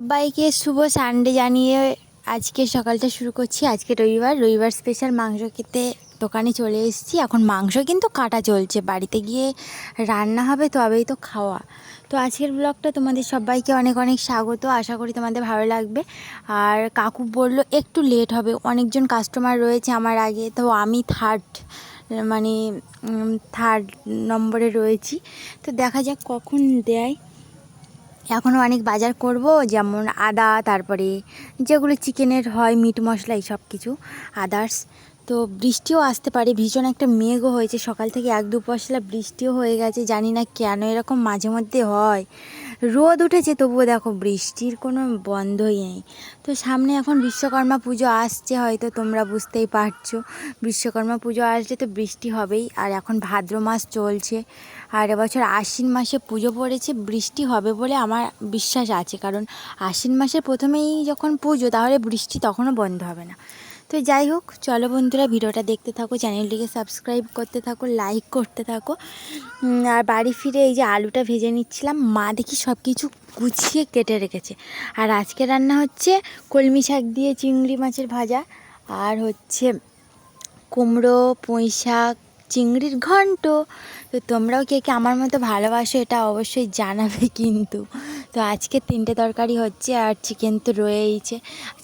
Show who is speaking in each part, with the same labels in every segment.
Speaker 1: সবাইকে শুভ সানডে জানিয়ে আজকে সকালটা শুরু করছি। আজকে রবিবার রবিবার স্পেশাল মাংস খেতে দোকানে চলে এসেছি। এখন মাংস কিন্তু কাটা চলছে, বাড়িতে গিয়ে রান্না হবে, তবেই তো খাওয়া। তো আজকের ব্লগটা তোমাদের সবাইকে অনেক অনেক স্বাগত। আশা করি তোমাদের ভালো লাগবে। আর কাকু বলল, একটু লেট হবে, অনেকজন কাস্টমার রয়েছে আমার আগে। তো আমি থার্ড মানে থার্ড নম্বরে রয়েছি। তো দেখা যাক কখন দেয়। এখনও অনেক বাজার করব, যেমন আদা, তারপরে যেগুলো চিকেনের হয়, মিট মশলা, এই সব কিছু আদার্স তো বৃষ্টিও আসতে পারে, ভীষণ একটা মেঘও হয়েছে। সকাল থেকে এক দু পশলা বৃষ্টিও হয়ে গেছে, জানি না কেন এরকম মাঝে মধ্যে হয়। রোদ উঠেছে, তবুও দেখো বৃষ্টির কোনো বন্ধই নেই। তো সামনে এখন বিশ্বকর্মা পুজো আসছে, হয়তো তোমরা বুঝতেই পারছ। বিশ্বকর্মা পুজো আসলে তো বৃষ্টি হবেই, আর এখন ভাদ্র মাস চলছে। আর এবছর আশ্বিন মাসে পুজো পড়েছে, বৃষ্টি হবে বলে আমার বিশ্বাস আছে। কারণ আশ্বিন মাসের প্রথমেই যখন পুজো, তাহলে বৃষ্টি তখনও বন্ধ হবে না। তো যাই হোক, চলো বন্ধুরা ভিডিওটা দেখতে থাকো, চ্যানেলটিকে সাবস্ক্রাইব করতে থাকো লাইক করতে থাকো। আর বাড়ি ফিরে এই যে আলুটা ভেজে নিচ্ছিলাম, মা দেখি সব কিছু গুছিয়ে কেটে রেখেছে। আর আজকে রান্না হচ্ছে কলমি শাক দিয়ে চিংড়ি মাছের ভাজা, আর হচ্ছে কুমড়ো, পুঁই শাক, চিংড়ির ঘন্ট। তো তোমরাও কে কে আমার মতো ভালোবাসো, এটা অবশ্যই জানাবে কিন্তু। তো আজকে তিনটে তরকারি হচ্ছে আর চিকেন তো রয়েইছে।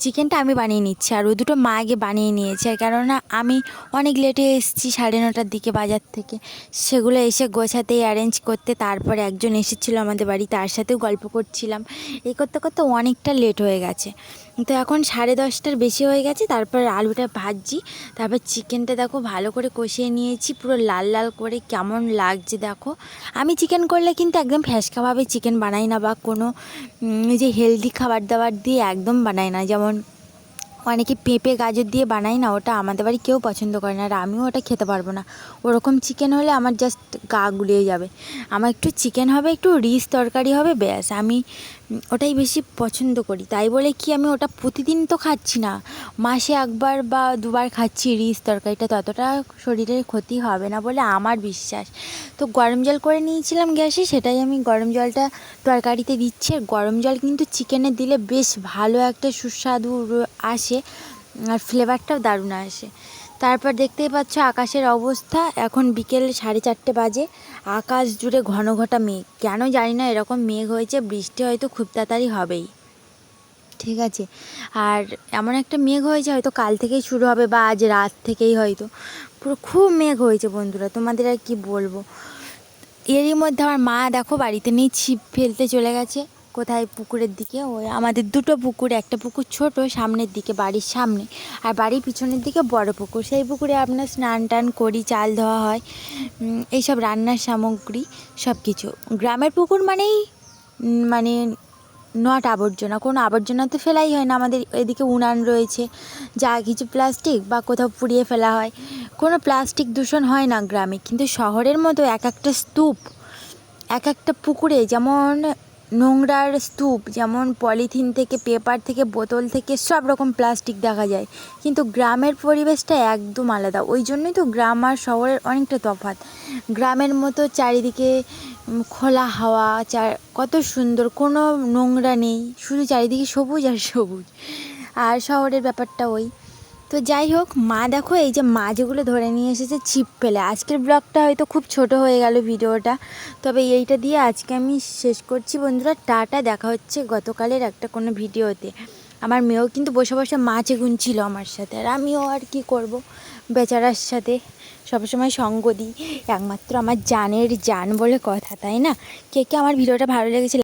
Speaker 1: চিকেনটা আমি বানিয়ে নিচ্ছি আর ও দুটো মা আগে বানিয়ে নিয়েছে। আর কেননা আমি অনেক লেটে এসেছি সাড়ে নটার দিকে বাজার থেকে। সেগুলো এসে গোছাতেই অ্যারেঞ্জ করতে তারপরে একজন এসেছিল আমাদের বাড়ি, তার সাথেও গল্প করছিলাম। এই করতে করতে অনেকটা লেট হয়ে গেছে। তো এখন সাড়ে দশটার বেশি হয়ে গেছে, তারপর আলুটা ভাজছি। তারপর চিকেনটা দেখো ভালো করে কষিয়ে নিয়েছি, পুরো লাল লাল করে কেমন লাগছে দেখো। আমি চিকেন করলে কিন্তু একদম ফ্যাসকাভাবে চিকেন বানাই না বা কোনো উম, যে হেলদি খাবার দাবার দিয়ে একদম বানায় না। যেমন অনেকে পেঁপে গাজর দিয়ে বানাই না ওটা আমাদের বাড়ি কেউ পছন্দ করে না আর আমিও ওটা খেতে পারব না। ওরকম চিকেন হলে আমার জাস্ট গা গুলিয়ে যাবে। আমার একটু চিকেন হবে একটু রিচ তরকারি হবে ব্যাস। আমি ওটাই বেশি পছন্দ করি। তাই বলে কি আমি ওটা প্রতিদিন তো খাচ্ছি না। মাসে একবার বা দুবার খাচ্ছি রিস তরকারিটা, ততটা শরীরের ক্ষতি হবে না বলে আমার বিশ্বাস। তো গরম জল করে নিয়েছিলাম গ্যাসে, সেটাই আমি গরম জলটা তরকারিতে দিচ্ছি। আর গরম জল কিন্তু চিকেনে দিলে বেশ ভালো একটা সুস্বাদু আসে। আর ফ্লেভারটাও দারুণ আসে। তারপর দেখতেই পাচ্ছ আকাশের অবস্থা। এখন বিকেল সাড়ে চারটে বাজে। আকাশ জুড়ে ঘন ঘটা মেঘ। কেন জানি না, এরকম মেঘ হয়েছে, বৃষ্টি হয়তো খুব তাড়াতাড়ি হবেই। ঠিক আছে? আর এমন একটা মেঘ হয়েছে, হয়তো কাল থেকেই শুরু হবে বা আজ রাত থেকেই হয়তো। পুরো খুব মেঘ হয়েছে বন্ধুরা, তোমাদের আর কি বলব? এরই মধ্যে আমার মা দেখো বাড়িতে নেই ছিপ ফেলতে চলে গেছে। কোথায় পুকুরের দিকে? ওই আমাদের দুটো পুকুর, একটা পুকুর ছোট, সামনের দিকে বাড়ির সামনে। আর বাড়ির পিছনের দিকে বড় পুকুর। সেই পুকুরে আপনার স্নান টান করি, চাল ধোয়া হয় এইসব রান্নার সামগ্রী সব কিছু গ্রামের পুকুর মানেই মানে নট আবর্জনা। কোনো আবর্জনা তো ফেলাই হয় না। আমাদের এদিকে উনান রয়েছে। যা কিছু প্লাস্টিক বা কোথাও পুড়িয়ে ফেলা হয়। কোনো প্লাস্টিক দূষণ হয় না গ্রামে। কিন্তু শহরের মতো এক একটা স্তূপ, এক একটা পুকুরে যেমন নোংরার স্তূপ, যেমন পলিথিন থেকে, পেপার থেকে, বোতল থেকে, সব রকম প্লাস্টিক দেখা যায়। কিন্তু গ্রামের পরিবেশটা একদম আলাদা। ওই জন্যই তো গ্রাম আর শহরের অনেকটা তফাৎ। গ্রামের মতো চারিদিকে খোলা হাওয়া, চার, কত সুন্দর, কোনো নোংরা নেই। শুধু চারিদিকে সবুজ আর সবুজ। আর শহরের ব্যাপারটা ওই। তো যাই হোক, মা দেখো, এই যে মাছগুলো ধরে নিয়ে এসেছে, ছিপ ফেলে। আজকের ব্লগটা হয়তো খুব ছোট হয়ে গেল ভিডিওটা। তবে এইটা দিয়ে আজকে আমি শেষ করছি, বন্ধুরা। টাটা, দেখা হচ্ছে গতকালের একটা কোনো ভিডিওতে। আমার মেয়েও কিন্তু বসে বসে মাছ গুনছিল আমার সাথে, আর আমিও আর কি করব? বেচারার সাথে সবসময় সঙ্গ দিই। একমাত্র আমার জানের জান বলে কথা, তাই না? কে কে আমার ভিডিওটা ভালো লেগেছে